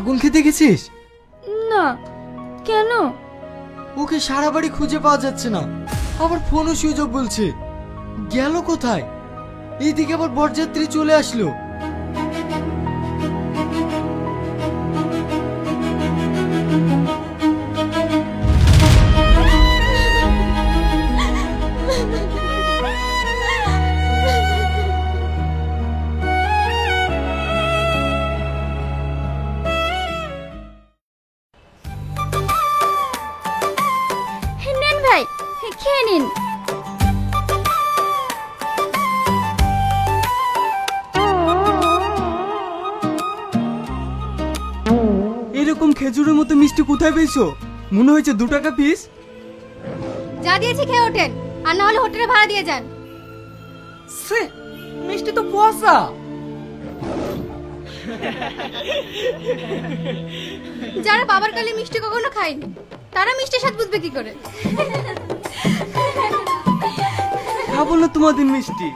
বোনকে গেছিস? না কেন? ওকে সারা বাড়ি খুঁজে পাওয়া যাচ্ছে না। আবার ফোনও সুযোগ বলছে। গেল কোথায়? এইদিকে আবার বরযাত্রী চলে আসলো। খেয়ে নিন। এরকম খেজুরের মতো মিষ্টি কোথায় পেয়েছ? মনে হয়েছে দু টাকা পিস যা দিয়েছি খেয়ে ওঠেন আর না হলে হোটেলে ভাড়া দিয়ে যান। সে মিষ্টি তো কুয়াশা। যারা বাবার কালে মিষ্টি কখনো খায়নি তারা মিষ্টি স্বাদ বুঝবে কি করে? খাব না তোমাদের মিষ্টি।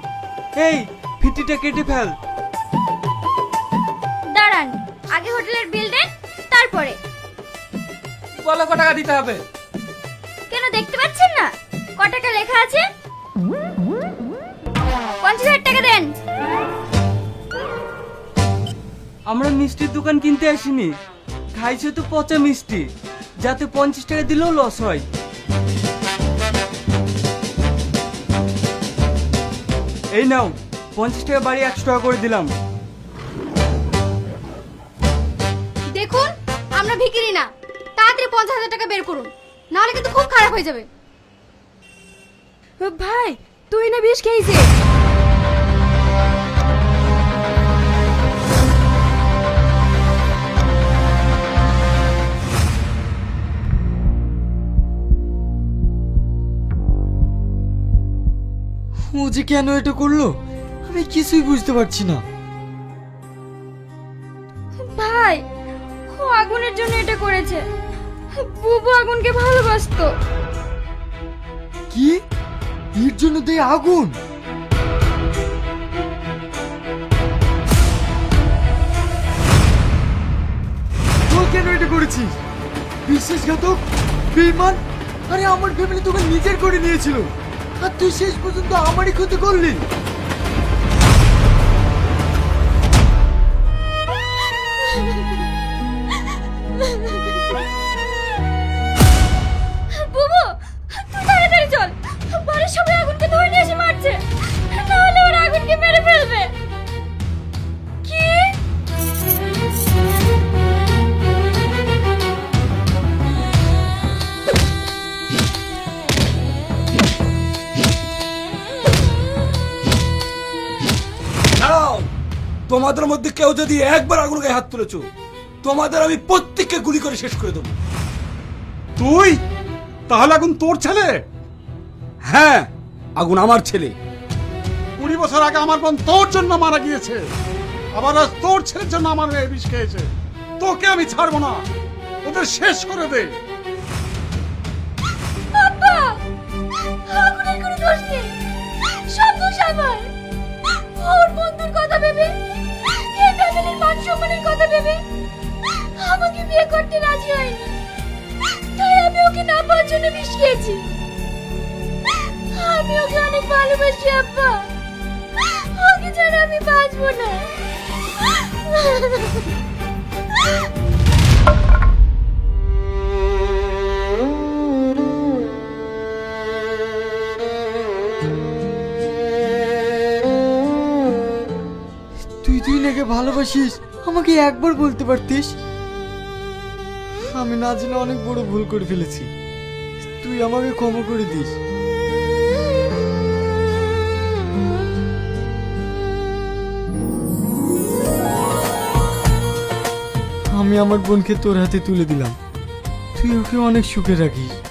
এই ফিটিটা কেটে ফেল। দাঁড়ান আগে হোটেলের বিল দেন তারপরে। বলো কত টাকা দিতে হবে? কেন দেখতে পাচ্ছেন না? ক টাকা লেখা আছে? পঞ্চাশ হাজার টাকা দেন। আমরা মিষ্টির দোকান কিনতে আসিনি। খাইছে তো পচা মিষ্টি। যাতে পঞ্চাশ টাকা দিলেও লস হয়। এই নাও পঞ্চাশ টাকা বাড়ি একশো টাকা করে দিলাম। দেখুন আমরা ভিকিরি না। তাড়াতাড়ি পঞ্চাশ হাজার টাকা বের করুন নাহলে কিন্তু খুব খারাপ হয়ে যাবে। ভাই তুই না বিষ খেয়েছে ও যে কেন এটা করল? আমি কিছুই বুঝতে পারছি না। ভাই ও আগুনের জন্য এটা করেছে। বুবু আগুনকে ভালোবাসতো। কি? এর জন্য দেয় আগুন? কেন এটা করেছিস? বিশ্বাসঘাতক বেইমান আরে আমার ফ্যামিলি তোকে নিজের করে নিয়েছিল। আর তুই শেষ পর্যন্ত আমারই ক্ষতি করলি। তোমাদের মধ্যে কেউ যদি একবার আগুন গায়ে হাত তুলেছো তোমাদের আমি প্রত্যেককে গুলি করে শেষ করে দেবো। তুই? তাহলে আগুন তোর ছেলে? হ্যাঁ আগুন আমার ছেলে। কুড়ি বছর আগে আমার বোন তোর জন্য মারা গিয়েছে। আবার আজ তোর ছেলের জন্য আমার মেয়ে বিষ খেয়েছে। তোকে আমি ছাড়বো না। ওদের শেষ করে দে। আগুনের কোনো দোষ নেই। কথা ভেবে আমাকে বিয়ে করতে রাজি হয়নি। তাই আমি ওকে না পাওয়ার জন্য বিষ খেয়েছি। আমি ওকে অনেক ভালোবাসি, আব্বা। ওকে ছাড়া আমি বাঁচবো না। তুই তুই নাকি ভালোবাসিস আমাকে একবার বলতে পারতিস? আমি না জেনে অনেক বড় ভুল করে ফেলেছি। তুই আমাকে ক্ষমা করে দিস। আমি আমার বোনকে তোর হাতে তুলে দিলাম। তুই ওকে অনেক সুখে রাখিস।